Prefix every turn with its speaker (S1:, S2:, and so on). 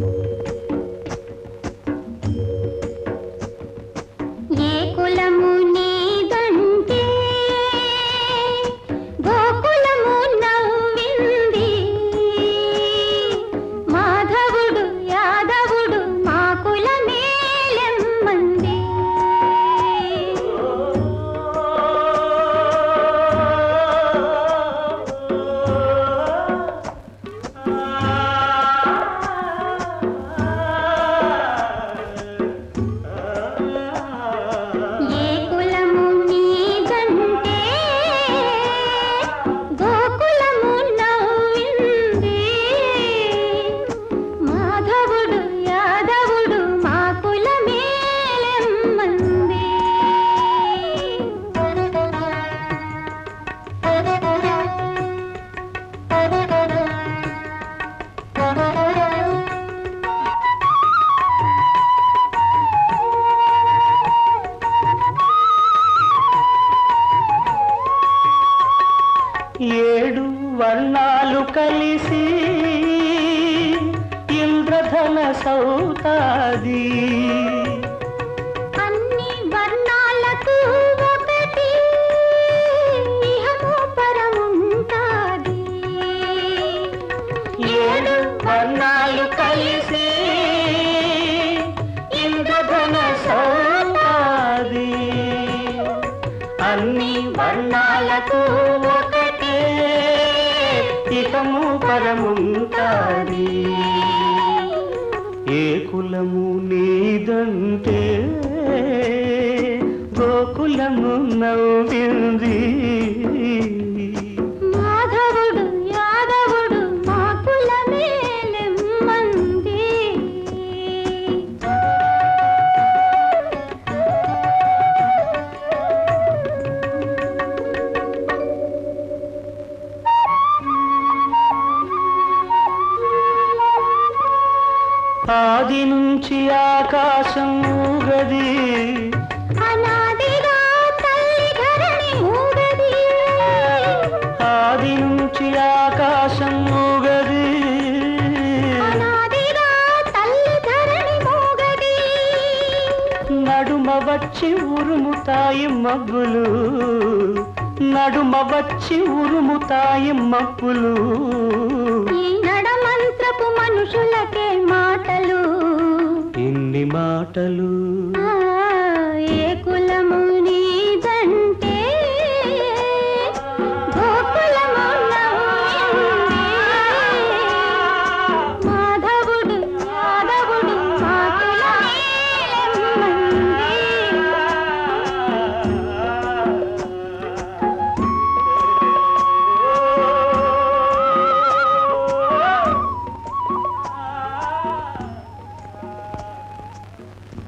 S1: Thank you.
S2: ఏడు వర్ణాలు కలిసి ఇంద్రధన సౌతాది.
S1: అన్ని వర్ణాలకు ఒకటి పరముంటాది.
S2: ఏడు వర్ణాలు కలిసి ఇంద్రధన సౌతాది. అన్ని వర్ణాలకు ఇకము పరముంటాది ఏ కులము నీదంటే గోకులము నవ్వింది. ఆది నుంచి ఆకాశం ఊగది. ఆది నుంచి ఆకాశం ఊగది. నడుమ వచ్చి ఉరుముతాయి మబ్బులు. నడుమ వచ్చి ఉరుముతాయి మబ్బులు. మాటలు